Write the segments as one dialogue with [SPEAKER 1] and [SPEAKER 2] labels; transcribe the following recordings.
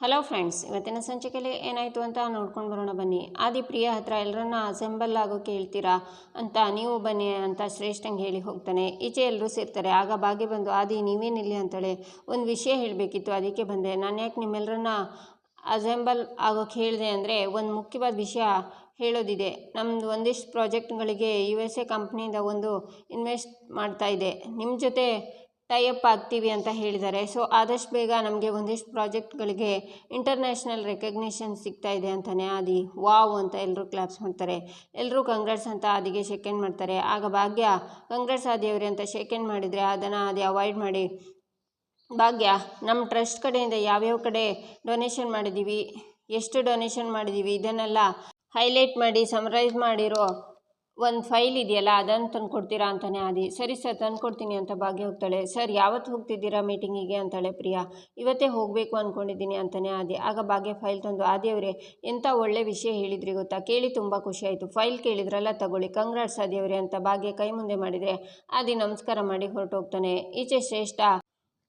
[SPEAKER 1] Hello friends ಇವತ್ತಿನ ಸಂಚಿಕೆಯಲ್ಲಿ ಏನಾಯಿತು ಅಂತ ನೋಡ್ಕೊಂಡು ಬರೋಣ ಬನ್ನಿ. ಆದಿ ಪ್ರಿಯ ಹತ್ರ ಎಲ್ಲರನ್ನ ಅಸೆಂಬಲ್ ಆಗೋಕೆ ಹೇಳ್ತೀರಾ ಅಂತ ನೀವು ಬನ್ನಿ ಅಂತ ಶ್ರೇಷ್ಠಂಗೆ ಹೇಳಿ ಹೋಗ್ತಾನೆ. ಈಚೆ ಎಲ್ಲರೂ ಸೇರ್ತಾರೆ. ಆಗ ಬಾಗಿ ಬಂದು, ಆದಿ, ನೀವೇನಿಲ್ಲಿ? ಅಂತೇಳಿ ಒಂದು ವಿಷಯ ಹೇಳಬೇಕಿತ್ತು. ಅದಕ್ಕೆ ಬಂದೆ. ನಾನು ಯಾಕೆ ನಿಮ್ಮೆಲ್ಲರನ್ನ ಅಸೆಂಬಲ್ ಆಗೋಕೆ ಹೇಳಿದೆ ಅಂದರೆ ಒಂದು ಮುಖ್ಯವಾದ ವಿಷಯ ಹೇಳೋದಿದೆ. ನಮ್ಮದು ಒಂದಿಷ್ಟು ಪ್ರಾಜೆಕ್ಟ್ಗಳಿಗೆ ಯು ಎಸ್ ಎ ಕಂಪ್ನಿಯಿಂದ ಒಂದು ಇನ್ವೆಸ್ಟ್ ಮಾಡ್ತಾ ಇದೆ. ನಿಮ್ಮ ಜೊತೆ ಟೈಅಪ್ ಆಗ್ತೀವಿ ಅಂತ ಹೇಳಿದ್ದಾರೆ. ಸೊ, ಆದಷ್ಟು ಬೇಗ ನಮಗೆ ಒಂದಿಷ್ಟು ಪ್ರಾಜೆಕ್ಟ್ಗಳಿಗೆ ಇಂಟರ್ನ್ಯಾಷನಲ್ ರೆಕಗ್ನಿಷನ್ ಸಿಗ್ತಾ ಇದೆ ಅಂತಲೇ ಆದಿ, ವಾವ್ ಅಂತ ಎಲ್ಲರೂ ಕ್ಲಾಪ್ಸ್ ಮಾಡ್ತಾರೆ. ಎಲ್ಲರೂ ಕಂಗ್ರೆಟ್ಸ್ ಅಂತ ಆದಿಗೆ ಶೇಕೆಂಡ್ ಮಾಡ್ತಾರೆ. ಆಗ ಭಾಗ್ಯ ಕಂಗ್ರಾಟ್ಸ್ ಆದಿಯವರೇ ಅಂತ ಶೇಕೆಂಡ್ ಮಾಡಿದರೆ ಅದನ್ನು ಆದಿ ಅವಾಯ್ಡ್ ಮಾಡಿ, ಭಾಗ್ಯ ನಮ್ಮ ಟ್ರಸ್ಟ್ ಕಡೆಯಿಂದ ಯಾವ್ಯಾವ ಕಡೆ ಡೊನೇಷನ್ ಮಾಡಿದ್ದೀವಿ ಎಷ್ಟು ಡೊನೇಷನ್ ಮಾಡಿದ್ದೀವಿ ಇದನ್ನೆಲ್ಲ ಹೈಲೈಟ್ ಮಾಡಿ ಸಮರೈಸ್ ಮಾಡಿರೋ ಒಂದು ಫೈಲ್ ಇದೆಯಲ್ಲ ಅದನ್ನು ತಂದು ಕೊಡ್ತೀರಾ ಅಂತಾನೆ ಆದಿ. ಸರಿ ಸರ್, ತಂದು ಕೊಡ್ತೀನಿ ಅಂತ ಭಾಗ್ಯ ಹೋಗ್ತಾಳೆ. ಸರ್ ಯಾವತ್ತು ಹೋಗ್ತಿದ್ದೀರಾ ಮೀಟಿಂಗಿಗೆ ಅಂತಾಳೆ ಪ್ರಿಯಾ. ಇವತ್ತೇ ಹೋಗಬೇಕು ಅಂದ್ಕೊಂಡಿದ್ದೀನಿ ಅಂತಲೇ ಆದಿ. ಆಗ ಭಾಗ್ಯ ಫೈಲ್ ತಂದು, ಆದಿ ಅವರೇ ಎಂಥ ಒಳ್ಳೆ ವಿಷಯ ಹೇಳಿದ್ರಿ ಗೊತ್ತಾ? ಕೇಳಿ ತುಂಬ ಖುಷಿ ಆಯಿತು. ಫೈಲ್ ಕೇಳಿದ್ರಲ್ಲ, ತಗೊಳ್ಳಿ. ಕಂಗ್ರಾಟ್ಸ್ ಆದಿಯವರೇ ಅಂತ ಭಾಗ್ಯ ಕೈ ಮುಂದೆ ಮಾಡಿದರೆ ಆದಿ ನಮಸ್ಕಾರ ಮಾಡಿ ಹೊರಟೋಗ್ತಾನೆ. ಈಚೆ ಶ್ರೇಷ್ಠ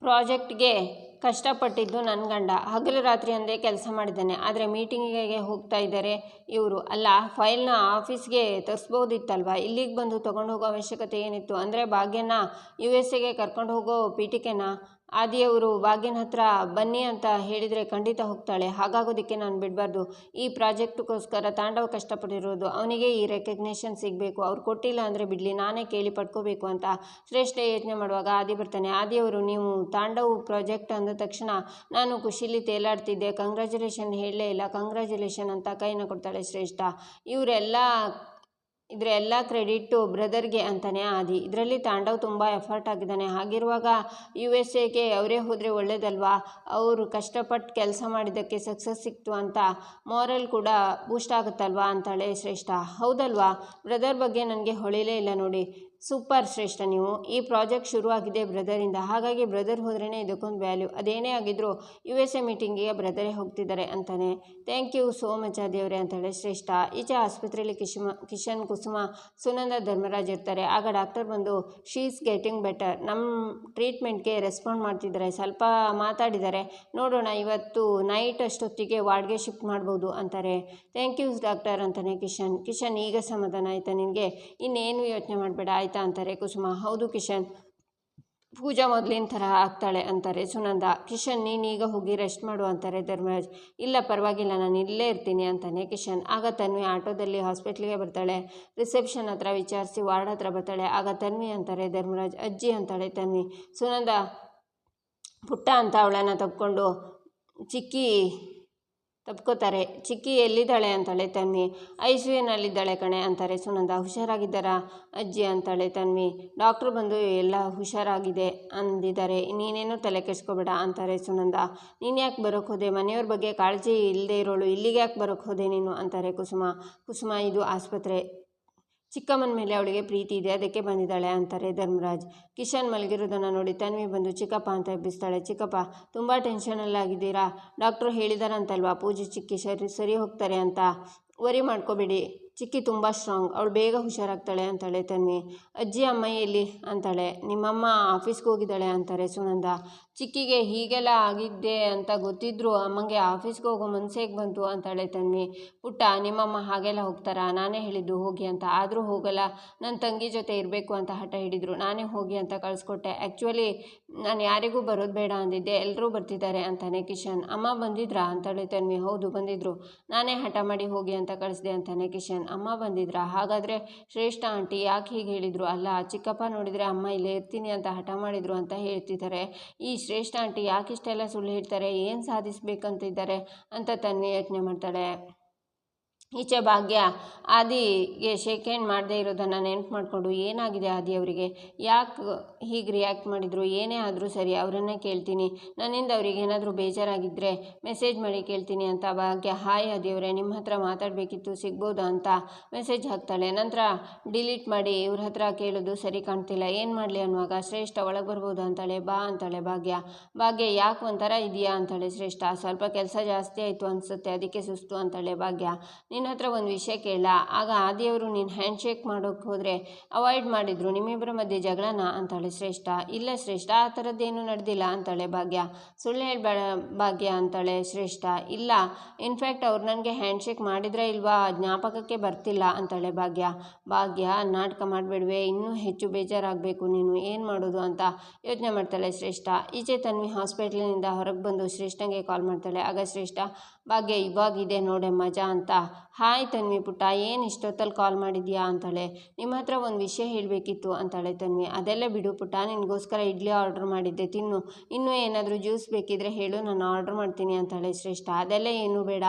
[SPEAKER 1] ಪ್ರಾಜೆಕ್ಟ್ಗೆ ಕಷ್ಟಪಟ್ಟಿದ್ದು ನನ್ನ ಗಂಡ. ಹಗಲು ರಾತ್ರಿ ಅಂದೇ ಕೆಲಸ ಮಾಡಿದ್ದಾನೆ. ಆದರೆ ಮೀಟಿಂಗಿಗೆ ಹೋಗ್ತಾ ಇದ್ದಾರೆ ಇವರು. ಅಲ್ಲ ಫೈಲ್ನ ಆಫೀಸ್ಗೆ ತರಿಸ್ಬೋದಿತ್ತಲ್ವ? ಇಲ್ಲಿಗೆ ಬಂದು ತೊಗೊಂಡು ಹೋಗೋ ಅವಶ್ಯಕತೆ ಏನಿತ್ತು? ಅಂದರೆ ಭಾಗ್ಯನ ಯು ಎಸ್ ಎಗೆ ಕರ್ಕೊಂಡು ಹೋಗೋ ಪೀಠಿಕೆನ ಆದಿಯವರು ಭಾಗ್ಯನ ಹತ್ರ ಬನ್ನಿ ಅಂತ ಹೇಳಿದರೆ ಖಂಡಿತ ಹೋಗ್ತಾಳೆ. ಹಾಗಾಗೋದಕ್ಕೆ ನಾನು ಬಿಡಬಾರ್ದು. ಈ ಪ್ರಾಜೆಕ್ಟ್ಗೋಸ್ಕರ ತಾಂಡವ ಕಷ್ಟಪಟ್ಟಿರೋದು ಅವನಿಗೆ ಈ ರೆಕಗ್ನೇಷನ್ ಸಿಗಬೇಕು. ಅವ್ರು ಕೊಟ್ಟಿಲ್ಲ ಅಂದರೆ ಬಿಡಲಿ, ನಾನೇ ಕೇಳಿ ಪಡ್ಕೋಬೇಕು ಅಂತ ಶ್ರೇಷ್ಠ ಯೋಚನೆ ಮಾಡುವಾಗ ಆದಿ ಬರ್ತಾನೆ. ಆದಿಯವರು, ನೀವು ತಾಂಡವ ಪ್ರಾಜೆಕ್ಟ್ ಅಂದ ತಕ್ಷಣ ನಾನು ಖುಷಿಲಿ ತೇಲಾಡ್ತಿದ್ದೆ. ಕಂಗ್ರ್ಯಾಚುಲೇಷನ್ ಹೇಳಲೇ ಇಲ್ಲ. ಕಂಗ್ರ್ಯಾಚುಲೇಷನ್ ಅಂತ ಕೈನ ಕೊಡ್ತಾಳೆ ಶ್ರೇಷ್ಠ. ಇವರೆಲ್ಲ ಇದರ ಎಲ್ಲ ಕ್ರೆಡಿಟ್ಟು ಬ್ರದರ್ಗೆ ಅಂತಲೇ ಆದಿ. ಇದರಲ್ಲಿ ತಾಂಡವ್ ತುಂಬ ಎಫರ್ಟ್ ಆಗಿದ್ದಾನೆ ಹಾಗಿರುವಾಗ ಯು ಎಸ್ ಎಗೆ ಅವರೇ ಹೋದರೆ ಒಳ್ಳೇದಲ್ವಾ? ಅವರು ಕಷ್ಟಪಟ್ಟು ಕೆಲಸ ಮಾಡಿದ್ದಕ್ಕೆ ಸಕ್ಸಸ್ ಸಿಕ್ತು ಅಂತ ಮಾರಲ್ ಕೂಡ ಬೂಸ್ಟ್ ಆಗುತ್ತಲ್ವಾ ಅಂತಾಳೆ ಶ್ರೇಷ್ಠ. ಹೌದಲ್ವಾ? ಬ್ರದರ್ ಬಗ್ಗೆ ನನಗೆ ಹೊಳಿಲೇ ಇಲ್ಲ ನೋಡಿ. ಸೂಪರ್ ಶ್ರೇಷ್ಠ ನೀವು. ಈ ಪ್ರಾಜೆಕ್ಟ್ ಶುರುವಾಗಿದೆ ಬ್ರದರಿಂದ ಹಾಗಾಗಿ ಬ್ರದರ್ ಹೋದ್ರೇ ಇದಕ್ಕೊಂದು ವ್ಯಾಲ್ಯೂ. ಅದೇನೇ ಆಗಿದ್ರು ಯು ಎಸ್ ಎ ಮೀಟಿಂಗಿಗೆ ಬ್ರದರೇ ಹೋಗ್ತಿದ್ದಾರೆ ಅಂತಾನೆ. ಥ್ಯಾಂಕ್ ಯು ಸೋ ಮಚ್ ದೇವರೇ ಅಂತ ಹೇಳಿ ಶ್ರೇಷ್ಠ. ಈಚೆ ಆಸ್ಪತ್ರೆಯಲ್ಲಿ ಕಿಶಮ, ಕಿಶನ್ ಕುಸುಮ, ಸುನಂದ ಧರ್ಮರಾಜ್ ಇರ್ತಾರೆ. ಆಗ ಡಾಕ್ಟರ್ ಬಂದು ಶೀ ಈಸ್ ಗೆಟಿಂಗ್ ಬೆಟರ್ ನಮ್ಮ ಟ್ರೀಟ್ಮೆಂಟ್ಗೆ ರೆಸ್ಪಾಂಡ್ ಮಾಡ್ತಿದ್ದಾರೆ. ಸ್ವಲ್ಪ ಮಾತಾಡಿದ್ದಾರೆ. ನೋಡೋಣ, ಇವತ್ತು ನೈಟ್ ಅಷ್ಟೊತ್ತಿಗೆ ವಾರ್ಡ್ಗೆ ಶಿಫ್ಟ್ ಮಾಡ್ಬೋದು ಅಂತಾರೆ. ಥ್ಯಾಂಕ್ ಯು ಡಾಕ್ಟರ್ ಅಂತಾನೆ ಕಿಶನ್. ಕಿಶನ್, ಈಗ ಸಮಾಧಾನ ಆಯಿತಾ ನಿನಗೆ? ಇನ್ನೇನು ಯೋಚನೆ ಮಾಡಬೇಡ. ಆಯಿತಾ? ಅಂತಾರೆ, ಕುಸುಮ. ಹೌದು ಕಿಶನ್. ಪೂಜಾ ಮೊದಲಿನ ಥರ ಆಗ್ತಾಳೆ ಅಂತಾರೆ. ಸುನಂದ, ಕಿಶನ್, ನೀನೀಗ ಹೋಗಿ ರೆಸ್ಟ್ ಮಾಡು ಅಂತಾರೆ ಧರ್ಮರಾಜ್. ಇಲ್ಲ, ಪರವಾಗಿಲ್ಲ, ನಾನು ಇಲ್ಲೇ ಇರ್ತೀನಿ ಅಂತಾನೆ ಕಿಶನ್. ಆಗ ತನ್ವಿ ಆಟೋದಲ್ಲಿ ಹಾಸ್ಪಿಟ್ಲಿಗೆ ಬರ್ತಾಳೆ. ರಿಸೆಪ್ಷನ್ ಹತ್ರ ವಿಚಾರಿಸಿ ವಾರ್ಡ್ ಹತ್ರ ಬರ್ತಾಳೆ. ಆಗ ತನ್ವಿ ಅಂತಾರೆ ಧರ್ಮರಾಜ್, ಅಜ್ಜಿ ಅಂತಾಳೆ ತನ್ವಿ. ಸುನಂದ, ಪುಟ್ಟ ಅಂತ ಅವಳನ್ನು ತಕ್ಕೊಂಡು ಚಿಕ್ಕಿ ತಪ್ಕೋತಾರೆ ಚಿಕ್ಕಿ ಎಲ್ಲಿದ್ದಾಳೆ ಅಂತಾಳೆ ತನ್ವಿ. ಐ ಸಿ ಕಣೆ ಅಂತಾರೆ ಸುನಂದ. ಹುಷಾರಾಗಿದ್ದಾರಾ? ಅಜ್ಜಿ ಅಂತಾಳೆ ತನ್ವಿ. ಡಾಕ್ಟ್ರು ಬಂದು ಎಲ್ಲ ಹುಷಾರಾಗಿದೆ ಅಂದಿದ್ದಾರೆ. ನೀನೇನು ತಲೆ ಕೆಡಿಸ್ಕೋಬೇಡ ಅಂತಾರೆ ಸುನಂದ. ನೀನು ಯಾಕೆ ಬರೋಕ್ಕೆ ಹೋದೆ? ಮನೆಯವ್ರ ಬಗ್ಗೆ ಕಾಳಜಿ ಇಲ್ಲದೆ ಇರೋಳು. ಇಲ್ಲಿಗೆ ಯಾಕೆ ಬರೋಕ್ಕೆ ಹೋದೆ ನೀನು? ಅಂತಾರೆ ಕುಸುಮ. ಕುಸುಮ, ಇದು ಆಸ್ಪತ್ರೆ. ಚಿಕ್ಕಮ್ಮನ ಮೇಲೆ ಅವಳಿಗೆ ಪ್ರೀತಿ ಇದೆ, ಅದಕ್ಕೆ ಬಂದಿದ್ದಾಳೆ ಅಂತಾರೆ ಧರ್ಮರಾಜ್. ಕಿಶನ್ ಮಲಗಿರೋದನ್ನು ನೋಡಿ ತನ್ವಿ ಬಂದು, ಚಿಕ್ಕಪ್ಪ ಅಂತ ಎಬ್ಬಿಸ್ತಾಳೆ, ಚಿಕ್ಕಪ್ಪ ತುಂಬ ಟೆನ್ಷನಲ್ಲಾಗಿದ್ದೀರಾ ಡಾಕ್ಟ್ರು ಹೇಳಿದಾರಂತಲ್ವಾ ಪೂಜೆ ಚಿಕ್ಕಿ, ಸರಿ ಸರಿ ಹೋಗ್ತಾರೆ ಅಂತ. ವರಿ ಮಾಡ್ಕೋಬೇಡಿ. ಚಿಕ್ಕಿ ತುಂಬ ಸ್ಟ್ರಾಂಗ್ ಅವಳು ಬೇಗ ಹುಷಾರಾಗ್ತಾಳೆ ಅಂತಾಳೆ ತನ್ವಿ ಅಜ್ಜಿ ಅಮ್ಮ ಎಲ್ಲಿ? ಅಂತಾಳೆ. ನಿಮ್ಮಮ್ಮ ಆಫೀಸ್ಗೆ ಹೋಗಿದ್ದಾಳೆ ಅಂತಾರೆ ಸುನಂದ. ಚಿಕ್ಕಿಗೆ ಹೀಗೆಲ್ಲ ಆಗಿದ್ದೆ ಅಂತ ಗೊತ್ತಿದ್ರು ಅಮ್ಮಂಗೆ ಆಫೀಸ್ಗೆ ಹೋಗೋ ಮನ್ಸೇಗೆ ಬಂತು ಅಂತಾಳೆ ತನ್ವಿ ಪುಟ್ಟ, ನಿಮ್ಮಮ್ಮ ಹಾಗೆಲ್ಲ ಹೋಗ್ತಾರಾ? ನಾನೇ ಹೇಳಿದ್ದು ಹೋಗಿ ಅಂತ. ಆದರೂ ಹೋಗಲ್ಲ. ನನ್ನ ತಂಗಿ ಜೊತೆ ಇರಬೇಕು ಅಂತ ಹಠ ಹಿಡಿದ್ರು. ನಾನೇ ಹೋಗಿ ಅಂತ ಕಳಿಸ್ಕೊಟ್ಟೆ. ಆ್ಯಕ್ಚುಲಿ ನಾನು ಯಾರಿಗೂ ಬರೋದು ಬೇಡ ಅಂದಿದ್ದೆ. ಎಲ್ಲರೂ ಬರ್ತಿದ್ದಾರೆ ಅಂತಾನೆ ಕಿಶನ್. ಅಮ್ಮ ಬಂದಿದ್ರಾ? ಅಂತಾಳೆ ತನ್ವಿ ಹೌದು, ಬಂದಿದ್ರು. ನಾನೇ ಹಠ ಮಾಡಿ ಹೋಗಿ ಅಂತ ಕಳಿಸ್ದೆ ಅಂತಾನೆ ಕಿಶನ್. ಅಮ್ಮ ಬಂದಿದ್ರ? ಹಾಗಾದರೆ ಶ್ರೇಷ್ಠ ಆಂಟಿ ಯಾಕೆ ಹೀಗೆ ಹೇಳಿದರು? ಅಲ್ಲ, ಚಿಕ್ಕಪ್ಪ ನೋಡಿದರೆ ಅಮ್ಮ ಇಲ್ಲೇ ಇರ್ತೀನಿ ಅಂತ ಹಠ ಮಾಡಿದರು ಅಂತ ಹೇಳ್ತಿದ್ದಾರೆ ಈ ಶ್ರೇಷ್ಠ ಆಂಟಿ ಯಾಕೆ ಇಷ್ಟೆಲ್ಲ ಸುಳ್ಳು ಹೇಳ್ತಾರೆ? ಏನು ಸಾಧಿಸಬೇಕಂತಿದ್ದಾರೆ ಅಂತ ತನ್ನ ಯೋಚನೆ ಮಾಡ್ತಾಳೆ. ಈಚೆ ಭಾಗ್ಯ. ಆದಿಗೆ ಶೇಕ್ ಹ್ಯಾಂಡ್ ಮಾಡದೇ ಇರೋದನ್ನು ನೆನಪು ಮಾಡಿಕೊಂಡು ಏನಾಗಿದೆ ಆದಿ ಅವರಿಗೆ? ಯಾಕೆ ಹೀಗೆ ರಿಯಾಕ್ಟ್ ಮಾಡಿದರು? ಏನೇ ಆದರೂ ಸರಿ, ಅವರನ್ನೇ ಕೇಳ್ತೀನಿ. ನನ್ನಿಂದ ಅವ್ರಿಗೆ ಏನಾದರೂ ಬೇಜಾರಾಗಿದ್ದರೆ ಮೆಸೇಜ್ ಮಾಡಿ ಕೇಳ್ತೀನಿ ಅಂತ ಭಾಗ್ಯ. ಹಾಯ್ ಆದಿಯವರೇ ನಿಮ್ಮ ಹತ್ರ ಮಾತಾಡಬೇಕಿತ್ತು, ಸಿಗ್ಬೋದಾ ಅಂತ? ಮೆಸೇಜ್ ಹಾಕ್ತಾಳೆ. ನಂತರ ಡಿಲೀಟ್ ಮಾಡಿ ಇವ್ರ ಹತ್ರ ಕೇಳೋದು ಸರಿ ಕಾಣ್ತಿಲ್ಲ. ಏನು ಮಾಡಲಿ ಅನ್ನುವಾಗ, ಶ್ರೇಷ್ಠ ಒಳಗೆ ಬರ್ಬೋದು? ಅಂತಾಳೆ. ಬಾ ಅಂತಾಳೆ ಭಾಗ್ಯ. ಭಾಗ್ಯ, ಯಾಕೆ ಒಂಥರ ಇದೆಯಾ ಅಂತಾಳೆ ಶ್ರೇಷ್ಠ. ಸ್ವಲ್ಪ ಕೆಲಸ ಜಾಸ್ತಿ ಆಯಿತು ಅನಿಸುತ್ತೆ, ಅದಕ್ಕೆ ಸುಸ್ತು ಅಂತಾಳೆ ಭಾಗ್ಯ. ನಿನ್ನ ಹತ್ರ ಒಂದು ವಿಷಯ ಕೇಳ. ಆಗ ಆದಿಯವರು ನೀನು ಹ್ಯಾಂಡ್ ಶೇಕ್ ಮಾಡೋಕ್ಕೆ ಹೋದರೆ ಅವಾಯ್ಡ್ ಮಾಡಿದ್ರು. ನಿಮ್ಮಿಬ್ಬರ ಮಧ್ಯೆ ಜಗಳನ ಅಂತಾಳೆ ಶ್ರೇಷ್ಠ. ಇಲ್ಲ ಶ್ರೇಷ್ಠ, ಆ ಥರದ್ದೇನು ನಡೆದಿಲ್ಲ ಅಂತಾಳೆ ಭಾಗ್ಯ. ಸುಳ್ಳು ಹೇಳಬೇಡ ಭಾಗ್ಯ ಅಂತಾಳೆ ಶ್ರೇಷ್ಠ. ಇಲ್ಲ ಇನ್ಫ್ಯಾಕ್ಟ್ ಅವ್ರು ನನಗೆ ಹ್ಯಾಂಡ್ ಶೇಕ್ ಮಾಡಿದ್ರೆ ಇಲ್ವಾ? ಜ್ಞಾಪಕಕ್ಕೆ ಬರ್ತಿಲ್ಲ ಅಂತಾಳೆ ಭಾಗ್ಯ. ಭಾಗ್ಯ, ನಾಟಕ ಮಾಡಬೇಡ್ವೆ, ಇನ್ನೂ ಹೆಚ್ಚು ಬೇಜಾರಾಗಬೇಕು ನೀನು. ಏನು ಮಾಡೋದು ಅಂತ ಯೋಚನೆ ಮಾಡ್ತಾಳೆ ಶ್ರೇಷ್ಠ. ಈಚೆ ತನ್ವಿ ಹಾಸ್ಪಿಟ್ಲಿನಿಂದ ಹೊರಗೆ ಬಂದು ಶ್ರೇಷ್ಠಂಗೆ ಕಾಲ್ ಮಾಡ್ತಾಳೆ. ಆಗ ಶ್ರೇಷ್ಠ, ಭಾಗ್ಯ ಇವಾಗಿದೆ ನೋಡೆ ಮಜಾ ಅಂತ ಹಾಯ್ ತನ್ವಿ ಪುಟ್ಟ, ಏನು ಇಷ್ಟೊತ್ತಲ್ಲಿ ಕಾಲ್ ಮಾಡಿದ್ಯಾ? ಅಂತಾಳೆ. ನಿಮ್ಮ ಹತ್ರ ಒಂದು ವಿಷಯ ಹೇಳಬೇಕಿತ್ತು, ಅಂತಾಳೆ ತನ್ವಿ. ಅದೆಲ್ಲ ಬಿಡು ಪುಟ್ಟ, ನಿನಗೋಸ್ಕರ ಇಡ್ಲಿ ಆರ್ಡ್ರ್ ಮಾಡಿದ್ದೆ, ತಿನ್ನು. ಇನ್ನೂ ಏನಾದರೂ ಜ್ಯೂಸ್ ಬೇಕಿದ್ರೆ ಹೇಳು, ನಾನು ಆರ್ಡ್ರ್ ಮಾಡ್ತೀನಿ, ಅಂತಾಳೆ ಶ್ರೇಷ್ಠ. ಅದೆಲ್ಲ ಏನು ಬೇಡ.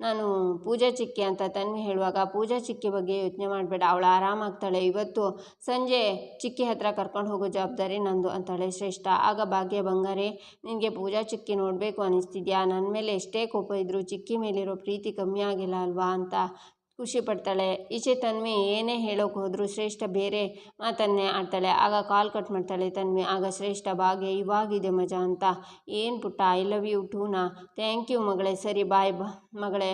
[SPEAKER 1] ನಾನು ಪೂಜಾ ಚಿಕ್ಕಿ, ಅಂತ ತನ್ವಿ ಹೇಳುವಾಗ, ಪೂಜಾ ಚಿಕ್ಕಿ ಬಗ್ಗೆ ಯೋಚನೆ ಮಾಡಬೇಡ. ಅವಳು ಆರಾಮಾಗ್ತಾಳೆ. ಇವತ್ತು ಸಂಜೆ ಚಿಕ್ಕಿ ಹತ್ರ ಕರ್ಕೊಂಡು ಹೋಗೋ ಜವಾಬ್ದಾರಿ ನಂದು, ಅಂತಾಳೆ ಶ್ರೇಷ್ಠ. ಆಗ ಭಾಗ್ಯ, ಬಂಗಾರೆ, ನಿನಗೆ ಪೂಜಾ ಚಿಕ್ಕಿ ನೋಡಬೇಕು ಅನಿಸ್ತಿದ್ಯಾ? ನನ್ನ ಮೇಲೆ ಎಷ್ಟೇ ಕೋಪ ಇದ್ದರೂ ಚಿಕ್ಕಿ ಮೇಲಿರೋ ಪ್ರೀತಿ ಕಮ್ಮಿ ಆಗಿಲ್ಲ ಅಲ್ವಾ? ಖುಷಿ ಪಡ್ತಾಳೆ. ಈಚೆ ತನ್ವಿ ಏನೇ ಹೇಳೋಕೆ ಹೋದರೂ ಶ್ರೇಷ್ಠ ಬೇರೆ ಮಾತನ್ನೇ ಆಡ್ತಾಳೆ. ಆಗ ಕಾಲ್ ಕಟ್ ಮಾಡ್ತಾಳೆ, ತನ್ವಿ, ಆಗ ಶ್ರೇಷ್ಠ ಭಾಗ್ಯ ಇವಾಗಿದೆ ಮಜಾ ಅಂತ. ಏನು ಪುಟ್ಟ ಐ ಲವ್ ಯು ಟೂನಾ ಥ್ಯಾಂಕ್ ಯು ಮಗಳೇ, ಸರಿ ಬಾಯ್ ಬ ಮಗಳೇ.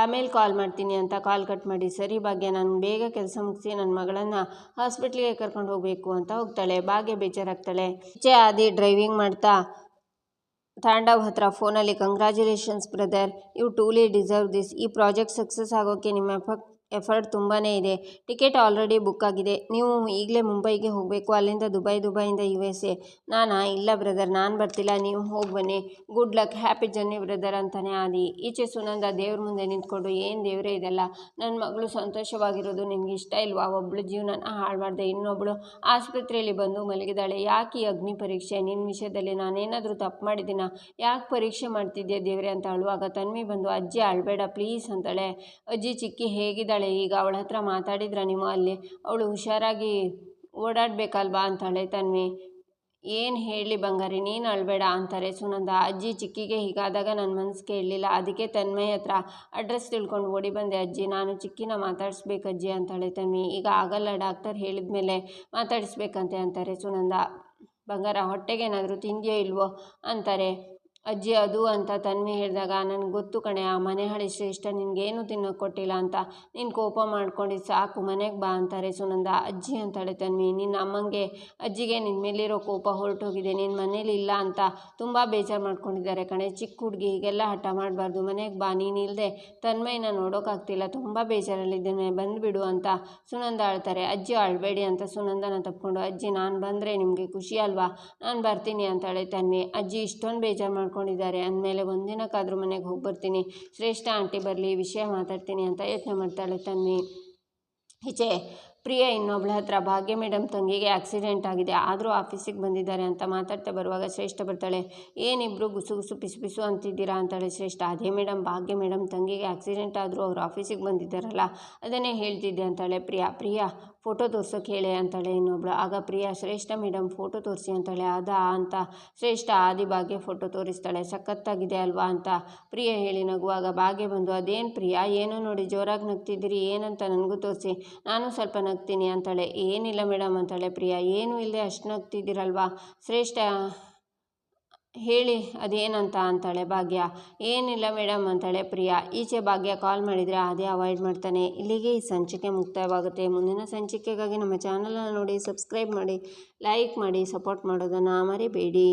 [SPEAKER 1] ಆಮೇಲೆ ಕಾಲ್ ಮಾಡ್ತೀನಿ ಅಂತ ಕಾಲ್ ಕಟ್ ಮಾಡಿ, ಸರಿ ಭಾಗ್ಯ, ನಾನು ಬೇಗ ಕೆಲಸ ಮುಗಿಸಿ ನನ್ನ ಮಗಳನ್ನು ಹಾಸ್ಪಿಟ್ಲಿಗೆ ಕರ್ಕೊಂಡು ಹೋಗಬೇಕು ಅಂತ ಹೋಗ್ತಾಳೆ. ಭಾಗ್ಯ ಬೇಜಾರಾಗ್ತಾಳೆ. ಈಚೆ ಆದಿ ಡ್ರೈವಿಂಗ್ ಮಾಡ್ತಾ ತಾಂಡವ್ ಹತ್ರ ಫೋನಲ್ಲಿ congratulations brother you truly deserve this ಈ ಪ್ರಾಜೆಕ್ಟ್ ಸಕ್ಸಸ್ ಆಗೋಕ್ಕೆ ನಿಮ್ಮ ಎಫರ್ಟ್ ಎಫರ್ಟ್ ತುಂಬಾ ಇದೆ. ಟಿಕೆಟ್ ಆಲ್ರೆಡಿ ಬುಕ್ ಆಗಿದೆ. ನೀವು ಈಗಲೇ ಮುಂಬೈಗೆ ಹೋಗಬೇಕು. ಅಲ್ಲಿಂದ ದುಬೈ, ದುಬೈಯಿಂದ ಯು ಎಸ್ ಎ. ನಾನಾ? ಇಲ್ಲ ಬ್ರದರ್, ನಾನು ಬರ್ತಿಲ್ಲ. ನೀವು ಹೋಗಿ ಬನ್ನಿ. Good luck, happy journey brother ಅಂತಲೇ ಆದಿ. ಈಚೆ ಸುನಂದ ದೇವ್ರ ಮುಂದೆ ನಿಂತ್ಕೊಂಡು ಏನು ದೇವರೇ ಇದೆಲ್ಲ? ನನ್ನ ಮಗಳು ಸಂತೋಷವಾಗಿರೋದು ನಿಮಗೆ ಇಷ್ಟ ಇಲ್ವಾ? ಒಬ್ಬಳು ಜೀವನನ ಹಾಳು ಮಾಡಿದೆ ಇನ್ನೊಬ್ಬಳು ಆಸ್ಪತ್ರೆಯಲ್ಲಿ ಬಂದು ಮಲಗಿದಾಳೆ. ಯಾಕೆ ಈ ಅಗ್ನಿ ಪರೀಕ್ಷೆ? ನಿನ್ನ ವಿಷಯದಲ್ಲಿ ನಾನೇನಾದರೂ ತಪ್ಪು ಮಾಡಿದ್ದೀನ? ಯಾಕೆ ಪರೀಕ್ಷೆ ಮಾಡ್ತಿದ್ಯಾ ದೇವ್ರೆ ಅಂತ ಅಳುವಾಗ ತನ್ವಿ ಬಂದು, ಅಜ್ಜಿ ಅಳಬೇಡ ಪ್ಲೀಸ್ ಅಂತಾಳೆ. ಅಜ್ಜಿ ಚಿಕ್ಕಿ, ಹೇಗಿದ್ದಾಳೆ? ಈಗ ಅವಳ ಹತ್ರ ಮಾತಾಡಿದ್ರ ನೀವು ಅಲ್ಲಿ? ಅವಳು ಹುಷಾರಾಗಿ ಓಡಾಡಬೇಕಲ್ವಾ ಅಂತಾಳೆ ತನ್ವಿ. ಏನು ಹೇಳಿ ಬಂಗಾರಿ, ನೀನು ಅಳಬೇಡ ಅಂತಾರೆ ಸುನಂದ. ಅಜ್ಜಿ ಚಿಕ್ಕಿಗೆ ಹೀಗಾದಾಗ ನನ್ನ ಮನಸ್ಸು ಕೇಳಲಿಲ್ಲ. ಅದಕ್ಕೆ ತನ್ಮಯ ಹತ್ರ ಅಡ್ರೆಸ್ ತಿಳ್ಕೊಂಡು ಓಡಿ ಬಂದೆ. ಅಜ್ಜಿ, ನಾನು ಚಿಕ್ಕಿನ ಮಾತಾಡಿಸ್ಬೇಕು ಅಜ್ಜಿ ಅಂತಾಳೆ ತನ್ವಿ. ಈಗ ಆಗಲ್ಲ, ಡಾಕ್ಟರ್ ಹೇಳಿದ ಮೇಲೆ ಮಾತಾಡಿಸ್ಬೇಕಂತೆ ಅಂತಾರೆ ಸುನಂದ. ಬಂಗಾರ ಹೊಟ್ಟೆಗೆ ಏನಾದರೂ ತಿಂದೆಯೋ ಇಲ್ವೋ ಅಂತಾರೆ. ಅಜ್ಜಿ, ಅದು ಅಂತ ತನ್ವಿ ಹೇಳಿದಾಗ, ನನಗೆ ಗೊತ್ತು ಕಣೆ, ಆ ಮನೆ ಹಳೆ ಶ್ರೇಷ್ಠ ನಿನಗೇನು ತಿನ್ನೋಕೆ ಕೊಟ್ಟಿಲ್ಲ ಅಂತ. ನೀನು ಕೋಪ ಮಾಡ್ಕೊಂಡಿದ್ದು ಸಾಕು, ಮನೆಗೆ ಬಾ ಅಂತಾರೆ ಸುನಂದ. ಅಜ್ಜಿ ಅಂತಾಳೆ ತನ್ವಿ ನಿನ್ನ ಅಮ್ಮಂಗೆ, ಅಜ್ಜಿಗೆ ನಿನ್ನ ಮೇಲಿರೋ ಕೋಪ ಹೊರಟೋಗಿದೆ ನಿನ್ನ ಮನೇಲಿ ಇಲ್ಲ ಅಂತ ತುಂಬ ಬೇಜಾರು ಮಾಡ್ಕೊಂಡಿದ್ದಾರೆ ಕಣೆ. ಚಿಕ್ಕ ಹುಡುಗಿ, ಹೀಗೆಲ್ಲ ಹಠ ಮಾಡಬಾರ್ದು. ಮನೆಗೆ ಬಾ ನೀನಿಲ್ಲದೆ ತನ್ಮಯನ ನೋಡೋಕ್ಕಾಗ್ತಿಲ್ಲ ತುಂಬ ಬೇಜಾರಲ್ಲಿದ್ದೇನೆ ಬಂದುಬಿಡು ಅಂತ ಸುನಂದ ಅಳ್ತಾರೆ ಅಜ್ಜಿ, ಅಳಬೇಡಿ ಅಂತ ಸುನಂದನ ತಪ್ಪಿಕೊಂಡು ಅಜ್ಜಿ, ನಾನು ಬಂದರೆ ನಿಮಗೆ ಖುಷಿ ಅಲ್ವಾ? ನಾನು ಬರ್ತೀನಿ ಅಂತಾಳೆ ತನ್ವಿ ಅಜ್ಜಿ, ಇಷ್ಟೊಂದು ಬೇಜಾರು ಮಾಡ್ಕೊಂಡಿದ್ದಾರೆ ಅಂದಮೇಲೆ ಒಂದಿನಕ್ಕಾದರೂ ಮನೆಗೆ ಹೋಗಿ ಬರ್ತೀನಿ. ಶ್ರೇಷ್ಠ ಆಂಟಿ ಬರಲಿ ವಿಷಯ ಮಾತಾಡ್ತೀನಿ ಅಂತ ಯತ್ನ ಮಾಡ್ತಾಳೆ ತನ್ನಿ ಈಚೆ ಪ್ರಿಯ ಇನ್ನೊಬ್ಳ ಹತ್ರ ಭಾಗ್ಯ ಮೇಡಮ್ ತಂಗಿಗೆ ಆಕ್ಸಿಡೆಂಟ್ ಆಗಿದೆ. ಆದರೂ ಆಫೀಸಿಗೆ ಬಂದಿದ್ದಾರೆ ಅಂತ ಮಾತಾಡ್ತಾ ಬರುವಾಗ ಶ್ರೇಷ್ಠ ಬರ್ತಾಳೆ. ಏನಿಬ್ರು ಗುಸು ಗುಸು ಪಿಸು ಪಿಸು ಅಂತಿದ್ದೀರಾ ಅಂತಾಳೆ ಶ್ರೇಷ್ಠ. ಅದೇ ಮೇಡಮ್, ಭಾಗ್ಯ ಮೇಡಮ್ ತಂಗಿಗೆ ಆಕ್ಸಿಡೆಂಟ್ ಆದರೂ ಅವ್ರು ಆಫೀಸಿಗೆ ಬಂದಿದ್ದಾರಲ್ಲ, ಅದನ್ನೇ ಹೇಳ್ತಿದ್ದೆ ಅಂತಾಳೆ ಪ್ರಿಯಾ. ಪ್ರಿಯಾ ಫೋಟೋ ತೋರ್ಸೋಕೆ ಹೇಳೆ ಅಂತಾಳೆ ಇನ್ನೊಬ್ಳು. ಆಗ ಪ್ರಿಯಾ, ಶ್ರೇಷ್ಠ ಮೇಡಮ್ ಫೋಟೋ ತೋರಿಸಿ ಅಂತಾಳೆ. ಅದಾ ಅಂತ ಶ್ರೇಷ್ಠ ಆದಿ ಭಾಗ್ಯ ಫೋಟೋ ತೋರಿಸ್ತಾಳೆ. ಸಖತ್ತಾಗಿದೆ ಅಲ್ವಾ ಅಂತ ಪ್ರಿಯ ಹೇಳಿ ನಗುವಾಗ ಭಾಗ್ಯ ಬಂದು, ಅದೇನು ಪ್ರಿಯಾ, ಏನೋ ನೋಡಿ ಜೋರಾಗಿ ನಗ್ತಿದ್ದೀರಿ? ಏನಂತ ನನಗೂ ತೋರಿಸಿ. ನಾನು ಸ್ವಲ್ಪ ನಗ್ತೀನಿ ಅಂತಾಳೆ. ಏನಿಲ್ಲ ಮೇಡಮ್ ಅಂತಾಳೆ ಪ್ರಿಯಾ. ಏನೂ ಇಲ್ಲದೆ ಅಷ್ಟು ನಗ್ತಿದ್ದೀರಲ್ವಾ? ಶ್ರೇಷ್ಠ ಹೇಳಿ, ಅದೇನಂತ? ಅಂತಾಳೆ, ಭಾಗ್ಯ. ಏನಿಲ್ಲ ಮೇಡಮ್, ಅಂತಾಳೆ, ಪ್ರಿಯಾ. ಈಚೆ ಭಾಗ್ಯ ಕಾಲ್ ಮಾಡಿದರೆ ಅದೇ ಅವಾಯ್ಡ್ ಮಾಡ್ತಾನೆ. ಇಲ್ಲಿಗೆ ಈ ಸಂಚಿಕೆ ಮುಕ್ತಾಯವಾಗುತ್ತೆ ಮುಂದಿನ ಸಂಚಿಕೆಗಾಗಿ ನಮ್ಮ ಚಾನಲನ್ನು ನೋಡಿ, ಸಬ್ಸ್ಕ್ರೈಬ್ ಮಾಡಿ, ಲೈಕ್ ಮಾಡಿ, ಸಪೋರ್ಟ್ ಮಾಡೋದನ್ನು ಮರಿಬೇಡಿ.